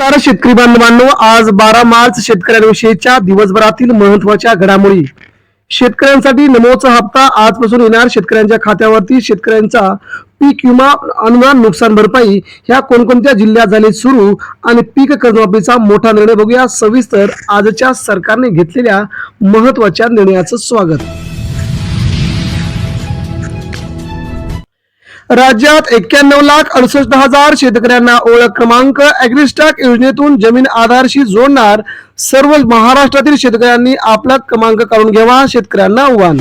नमस्कार शेतकरी बांधवांनो. आज बारा मार्च शेतकऱ्यांविषयीच्या दिवसभरातील महत्त्वाच्या घडामोडी. शेतकऱ्यांसाठी नमोचा हप्ता आजपासून येणार. शेतकऱ्यांच्या खात्यावरती शेतकऱ्यांचा पीक विमा अनुदान नुकसान भरपाई ह्या कोणकोणत्या जिल्ह्यात झाले सुरू आणि पीक कर्जमाफीचा मोठा निर्णय बघूया. सविस्तर आजच्या सरकारने घेतलेल्या महत्त्वाच्या निर्णयाचं स्वागत. राज्यात एक्क्याण्णव लाख अडुसष्ट हजार शेतकऱ्यांना ओळख क्रमांक अॅग्रिस्टॅक योजनेतून जमीन आधारशी जोडणार सर्व महाराष्ट्रातील शेतकऱ्यांनी आपला क्रमांक काढून घ्यावा शेतकऱ्यांना आव्हान.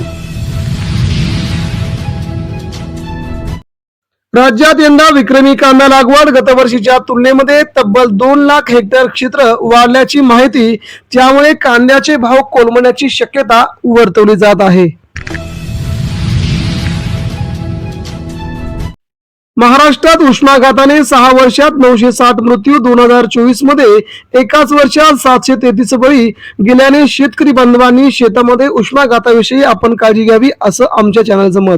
राज्यात यंदा विक्रमी कांदा लागवड गतवर्षीच्या तुलनेमध्ये तब्बल दोन लाख हेक्टर क्षेत्र वाढल्याची माहिती त्यामुळे कांद्याचे भाव कोलमण्याची शक्यता वर्तवली जात आहे. महाराष्ट्रात उष्माघाताने सहा वर्षात नऊशे साठ मृत्यू दोन हजार चोवीसमध्ये एकाच वर्षात सातशे तेहतीस बळी. गेल्याने शेतकरी बांधवांनी शेतामध्ये उष्माघाताविषयी आपण काळजी घ्यावी असं आमच्या चॅनलचं मत.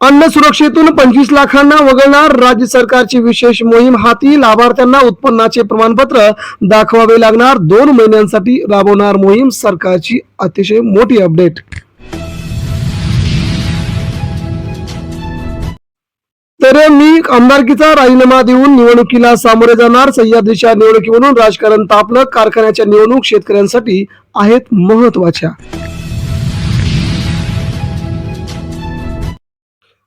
अन्न सुरक्षेतून पंचवीस लाखांना वगळणार राज्य सरकारची विशेष मोहीम हाती लाभार्थ्यांना उत्पन्नाचे प्रमाणपत्र दाखवावे लागणार. दोन महिन्यांसाठी राबवणार मोहीम सरकारची अतिशय मोठी अपडेट. तर मी आमदारकीचा राजीनामा देऊन निवडणुकीला सामोरे जाणार सह्याद्रीच्या निवडणुकीवरून राजकारण तापलं कारखान्याच्या निवडणूक शेतकऱ्यांसाठी आहेत महत्त्वाच्या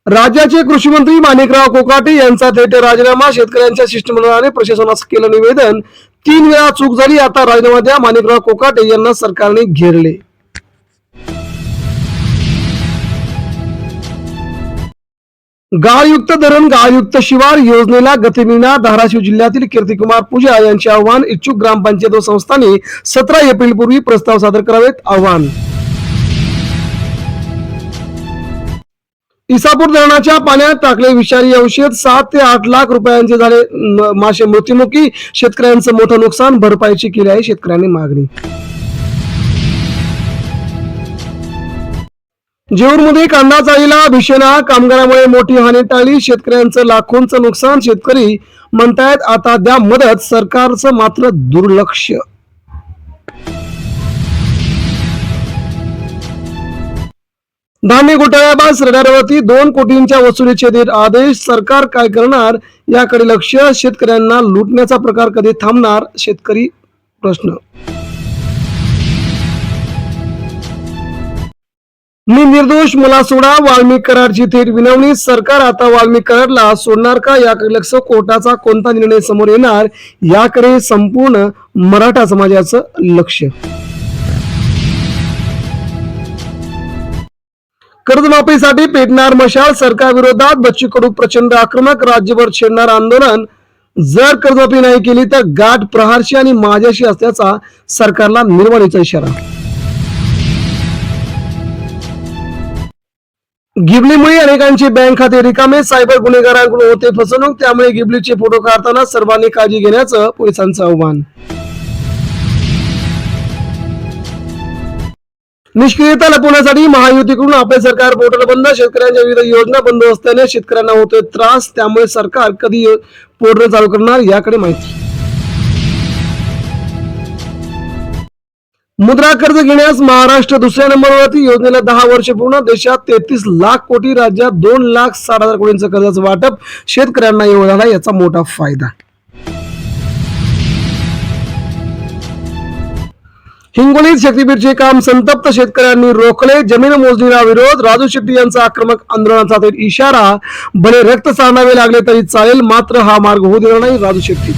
राज्याचे कृषी मंत्री माणिकराव कोकाटे यांचा थेट राजीनामा शेतकऱ्यांच्या शिष्टमंडळाने प्रशासनास केलं निवेदन. तीन वेळा चूक झाली आता राजीनामा द्या माणिकराव कोकाटे यांना सरकारने घेरले. गाळयुक्त धरण गाळयुक्त शिवार योजनेला गती मिळणार. धाराशिव जिल्ह्यातील कीर्तिकुमार पूजा यांचे आव्हान इच्छुक ग्रामपंचायत व संस्थांनी सतरा एप्रिल पूर्वी प्रस्ताव सादर करावेत. आव्हान. इसापूर धरणाच्या पाण्यात टाकले विषारी औषध सात ते आठ लाख रुपयांचे झाले मासे मृत्युमुखी. शेतकऱ्यांचं मोठं नुकसान भरपाईची केली आहे शेतकऱ्यांनी मागणी. जेऊरमध्ये कांदा चाळीला भीषणा कामगारामुळे मोठी हानी टाळली. शेतकऱ्यांचं लाखोंचं नुकसान शेतकरी म्हणतायत. आता द्या मदत सरकारचं मात्र दुर्लक्ष. धान्य घोटाळ्याबाद सरकारवरती दोन कोटींच्या वसुलीचे देत आदेश. सरकार काय करणार याकडे लक्ष. शेतकऱ्यांना लुटण्याचा प्रकार कधी थांबणार? शेतकरी प्रश्न. मी निर्दोष मला सोडा वाल्मिक करारची थेट विनवणी. सरकार आता वाल्मिक करारला सोडणार का? याकडे लक्ष कोर्टाचा कोणता निर्णय समोर येणार? याकडे संपूर्ण मराठा समाजाचं लक्ष. कर्जमाफीसाठी पेटणार मशाल सरकार विरोधात बच्चू कडू प्रचंड आक्रमक राज्यभर छेडणार आंदोलन. जर कर्जमाफी नाही केली तर गाठ प्रहारशी आणि माझ्याशी असल्याचा सरकारला निर्वाणीचा इशारा. गिबलीमुळे अनेकांचे बँक खाते रिकामे सायबर गुन्हेगारांकडून होते फसवणूक त्यामुळे गिबलीचे फोटो काढताना सर्वांनी काळजी घेण्याचं पोलिसांचं आव्हान. निष्क्रियता लपवण्यासाठी महायुतीकडून आपले सरकार पोर्टल बंद शेतकऱ्यांच्या विविध योजना बंद असल्याने शेतकऱ्यांना होतोय त्रास त्यामुळे सरकार कधी पोर्टल चालू करणार याकडे माहिती. मुद्रा कर्ज घेण्यास महाराष्ट्र दुसऱ्या नंबरवरती योजनेला दहा वर्ष पूर्ण देशात तेहतीस लाख कोटी राज्यात दोन लाख साठ हजार कोटींचं कर्जाचं वाटप शेतकऱ्यांना येऊ झाला याचा मोठा फायदा. हिंगोलीत शक्तीपीठचे काम संतप्त शेतकऱ्यांनी रोखले. जमीन मोजणीला विरोध राजू शेट्टी यांचा आक्रमक आंदोलनाचा इशारा. भले रक्त सांडावे लागले तरी चालेल मात्र हा मार्ग होऊ देणार नाही राजू शेट्टी.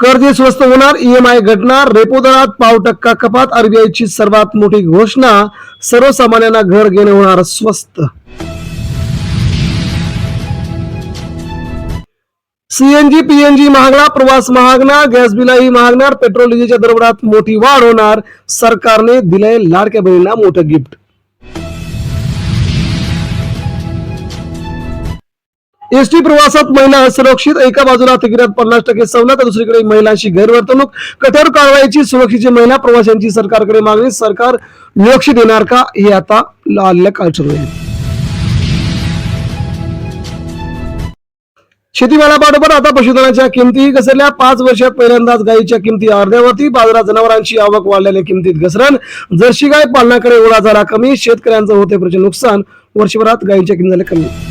कर्ज स्वस्त होणार ईएमआय घटणार रेपो दरात पाव टक्का कपात आरबीआयची सर्वात मोठी घोषणा सर्वसामान्यांना घर घेणे होणार स्वस्त सीएनजी पीएनजी महागणार प्रवास महागणार गॅस बिलाही महागणार पेट्रोल डिझेलच्या दरदरात मोठी वाढ होणार सरकारने दिलंय लाडक्या बहिणींना मोठं गिफ्ट. एसटी प्रवासात महिला असुरक्षित एका बाजूला तिकिटात पन्नास टक्के सवलत दुसरीकडे महिलांशी गैरवर्तणूक. कठोर कारवाईची सुरक्षेची महिला प्रवाशांची सरकारकडे मागणी. सरकार लक्ष देणार का? हे आता लाल काळ शेतीमाला शेतीमालापाठोपाठ आता पशुधनाच्या किमती घसरल्या. पाच वर्षात पहिल्यांदाच गायीच्या किमती अर्ध्यावरती. बाजारात जनावरांची आवक वाढलेल्या किमतीत घसरण. जर्शी गाय पालनाकडे ओढा झाला कमी. शेतकऱ्यांचं होते प्रचंड नुकसान. वर्षभरात गायीच्या किमती झाल्या कमी.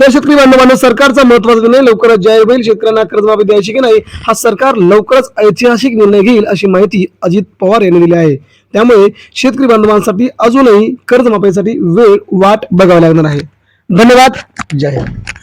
तर शेतकरी बांधवांना सरकारचा महत्त्वाचा निर्णय लवकरच जाहीर होईल. शेतकऱ्यांना कर्जमाफी द्यायची की नाही हा सरकार लवकरच ऐतिहासिक निर्णय घेईल अशी माहिती अजित पवार यांनी दिली आहे. त्यामुळे शेतकरी बांधवांसाठी अजूनही कर्जमाफीसाठी वेळ वाट बघावी लागणार आहे. धन्यवाद. जय